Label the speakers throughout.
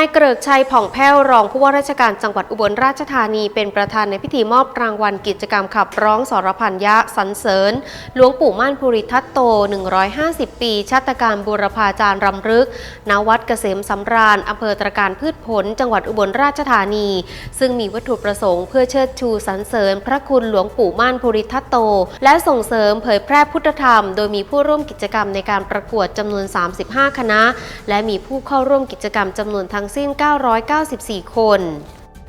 Speaker 1: ายเกริกชัยผ่องแผ้วรองผู้ว่าราชการจังหวัดอุบลราชธานีเป็นประธานในพิธีมอบรางวัลกิจกรรมขับร้องสรพันยะสรรเสริญหลวงปู่ม่านภูริทัตโต 150 ปี ชาตการบูรพาจารย์รำลึกณวัดเกษมสำราญอำเภอตรการพืชผล จังหวัดอุบลราชธานี ซึ่งมีวัตถุประสงค์เพื่อเชิดชูสรรเสริญ พระคุณหลวงปู่ม่านภูริทัตโต และส่งเสริมเผยแพร่พุทธธรรม โดยมีผู้ร่วมกิจกรรมในการประกวดจำนวน 35 คณะ และมีผู้เข้าร่วมกิจกรรมจำนวนทั้งสิ้น 994 คน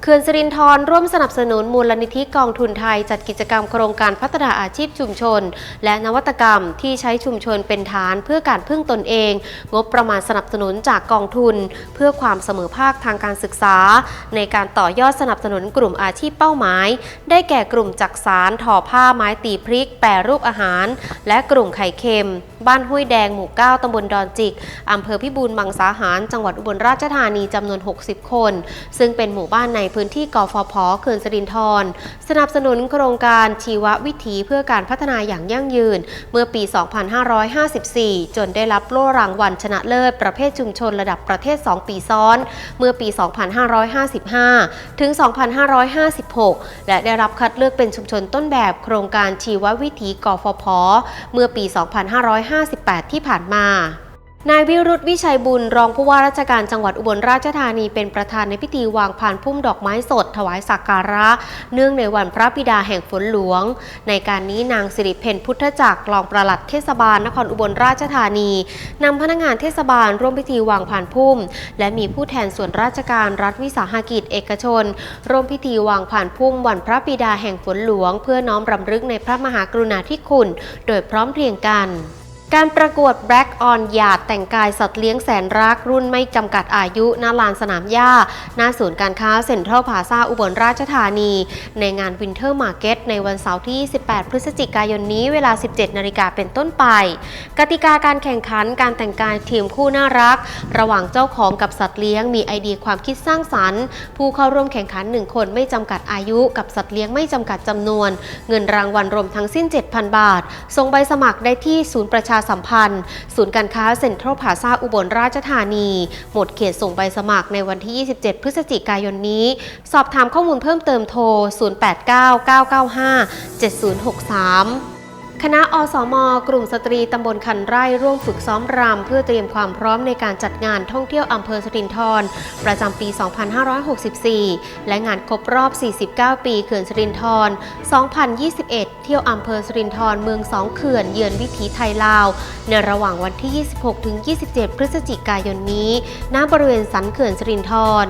Speaker 1: เขื่อนสิรินธรร่วมสนับสนุนมูลนิธิกองทุนไทย จัดกิจกรรมโครงการพัฒนาอาชีพชุมชน และนวัตกรรมที่ใช้ชุมชนเป็นฐานเพื่อการพึ่งตนเอง งบประมาณสนับสนุนจากกองทุน เพื่อความเสมอภาคทางการศึกษา ในการต่อยอดสนับสนุนกลุ่มอาชีพเป้าหมาย ได้แก่กลุ่มจักสารทอผ้าไม้ตีพริก แปรรูปอาหาร และกลุ่มไข่เค็ม บ้านห้วยแดงหมู่ 9ตำบลดอนจิกอำเภอพิบูลมังสาหาร จังหวัดอุบลราชธานีจำนวน 60 คน ซึ่งเป็นหมู่บ้านในพื้นที่กฟผเขื่อนสิรินธรสนับสนุนโครงการชีววิถีเพื่อการพัฒนาอย่างยั่งยืน เมื่อปี 2554 จนได้รับโล่รางวัลชนะเลิศประเภทชุมชนระดับประเทศ 2 ปีซ้อน เมื่อปี 2555 ถึง 2556 และได้รับคัดเลือกเป็นชุมชนต้นแบบโครงการชีววิถีกฟผเมื่อปี 2558 ที่ผ่านมา นายวิรุธวิชัยบุญรองผู้ว่าราชการจังหวัดอุบลราชธานีเป็นประธานในพิธีวางพานพุ่มดอกไม้สด ถวายสักการะ เนื่องในวันพระบิดาแห่งฝนหลวง ในการนี้นางสิริเพนพุทธจักรรองประหลัดเทศบาลนครอุบลราชธานีนำพนักงานเทศบาลร่วมพิธีวางพานพุ่ม และมีผู้แทนส่วนราชการรัฐวิสาหกิจเอกชน ร่วมพิธีวางพานพุ่มวันพระบิดาแห่งฝนหลวง เพื่อน้อมรำลึกในพระมหากรุณาธิคุณ โดยพร้อมเพรียงกัน การประกวด Black on หยาดแต่งกายสัตว์เลี้ยงแสนรัก รุ่นไม่จำกัดอายุณลานสนามหญ้า หน้าศูนย์การค้าเซ็นทรัลพาซาอุบลราชธานี ในงานวินเทอร์มาร์เก็ตในวันเสาร์ที่28พฤศจิกายนนี้เวลา 17 นาฬิกาเป็นต้นไป กติกาการแข่งขันการแต่งกายทีมคู่น่ารัก ระหว่างเจ้าของกับสัตว์เลี้ยงมีไอเดียความคิดสร้างสรรค์ ผู้เข้าร่วมแข่งขัน 1 คนไม่จำกัดอายุ กับสัตว์เลี้ยงไม่จำกัดจำนวน เงินรางวัลรวมทั้งสิ้น 7,000 บาทส่งใบสมัครได้ที่ศูนย์ประชาสัมพันธ์ ศูนย์การค้าเซ็นทรัลพาซาอุบลราชธานี หมดเขตส่งใบสมัครในวันที่ 27 พฤศจิกายนนี้ สอบถามข้อมูลเพิ่มเติมโทร 0899957063 คณะอสม กลุ่มสตรีตำบลคันไร่ร่วมฝึกซ้อมรำเพื่อเตรียมความพร้อมในการจัดงานท่องเที่ยวอำเภอสรินทรประจำปี 2564 และงานครบรอบ 49 ปีเขื่อนสรินทร2021 เที่ยวอำเภอสรินทรเมืองสองเขื่อนเยือนวิถีไทยลาว ในระหว่างวันที่ 26-27 พฤศจิกายนนี้ ณ บริเวณสันเขื่อนสรินทร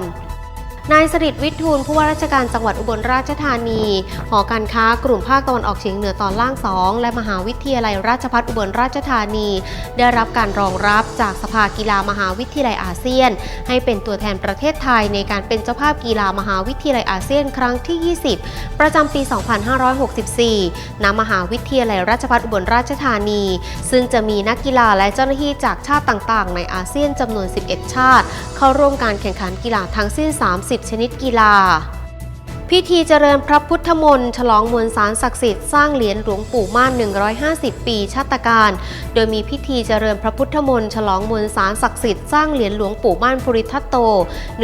Speaker 1: นายสริตวิทูลผู้ว่าราชการจังหวัดอุบลราชธานี หอการค้ากลุ่มภาคตะวันออกเฉียงเหนือตอนล่าง 2 และมหาวิทยาลัยราชภัฏอุบลราชธานี ได้รับการรองรับจากสภากีฬามหาวิทยาลัยอาเซียน ให้เป็นตัวแทนประเทศไทยในการเป็นเจ้าภาพกีฬามหาวิทยาลัยอาเซียนครั้งที่ 20 ประจำปี 2564 ณ มหาวิทยาลัยราชภัฏอุบลราชธานี ซึ่งจะมีนักกีฬาและเจ้าหน้าที่จากชาติต่างๆ ในอาเซียนจำนวน 11 ชาติ เข้าร่วมการแข่งขันกีฬาทั้งสิ้น 30ชนิดกีฬา พิธีเจริญพระพุทธมนต์ฉลองมวลสารศักดิ์สิทธิ์สร้างเหรียญหลวงปู่ม่าน 150 ปีชาตการ โดยมีพิธีเจริญพระพุทธมนต์ฉลองมวลสารศักดิ์สิทธิ์สร้างเหรียญหลวงปู่ม่านภูริทัตโต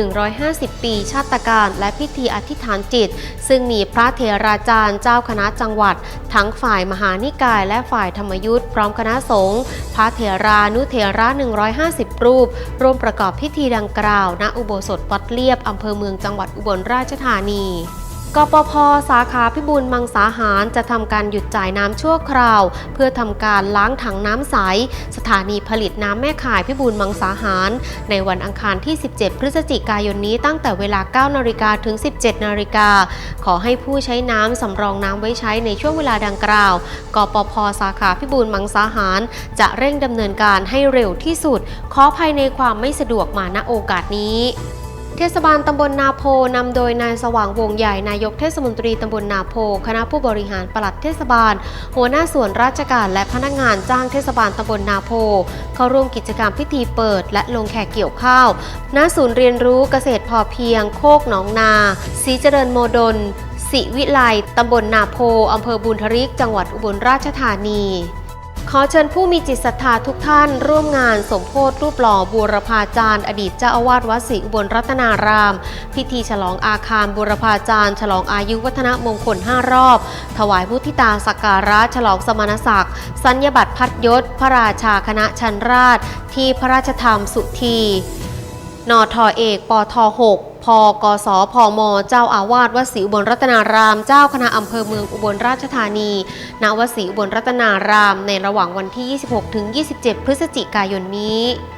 Speaker 1: 150 ปีชาตการ และพิธีอธิษฐานจิต ซึ่งมีพระเถราจารย์เจ้าคณะจังหวัด ทั้งฝ่ายมหานิกาย และฝ่ายธรรมยุทธ์พร้อมคณะสงฆ์พระเถรานุเถระ 150 รูป ร่วมประกอบพิธีดังกล่าว ณ อุโบสถวัดเลียบอำเภอเมืองจังหวัดอุบลราชธานี กปพสาขาพิบูลมังสาหารจะทำการหยุดจ่ายน้ำชั่วคราว เพื่อทำการล้างถังน้ำใส สถานีผลิตน้ำแม่ข่ายพิบูลมังสาหาร ในวันอังคารที่ 17 พฤศจิกายนนี้ตั้งแต่เวลา 9 นาฬิกาถึง 17 นาฬิกา ขอให้ผู้ใช้น้ำสำรองน้ำไว้ใช้ในช่วงเวลาดังกล่าว กปพสาขาพิบูลมังสาหาร จะเร่งดำเนินการให้เร็วที่สุด ขอภายในความไม่สะดวกมาณโอกาสนี้ เทศบาลตำบลนาโพนำโดยนายสว่างวงใหญ่นายกเทศมนตรีตำบลนาโพ คณะผู้บริหารปลัดเทศบาล หัวหน้าส่วนราชการและพนักงานจ้างเทศบาลตำบลนาโพ เข้าร่วมกิจกรรมพิธีเปิด และลงแขกเกี่ยวข้าวณศูนย์เรียนรู้เกษตรพอเพียง โคกหนองนาศีเจริญโมดลสิวิไลตำบลนาโพอำเภอบุญทริก จังหวัดอุบลราชธานี ขอเชิญผู้มีจิตศรัทธาทุกท่านร่วมงานสมโพธิรูปหล่อบูรพาจารย์ อดีตเจ้าอาวาสวัดศรีอุบลรัตนาราม พิธีฉลองอาคารบูรพาจารย์ ฉลองอายุวัฒนมงคล 5 รอบ ถวายพุทธิตาสักการะฉลองสมณศักดิ์ สัญญบัตรพัดยศ พระราชาคณะชันราช ที่พระราชธรรมสุธี นทเอกปทหกพกสพม เจ้าอาวาสวัดศรีอุบลรัตนาราม เจ้าคณะอำเภอเมืองอุบลราชธานี ณวัดศรีอุบลรัตนาราม ในระหว่างวันที่ 26-27 พฤศจิกายนนี้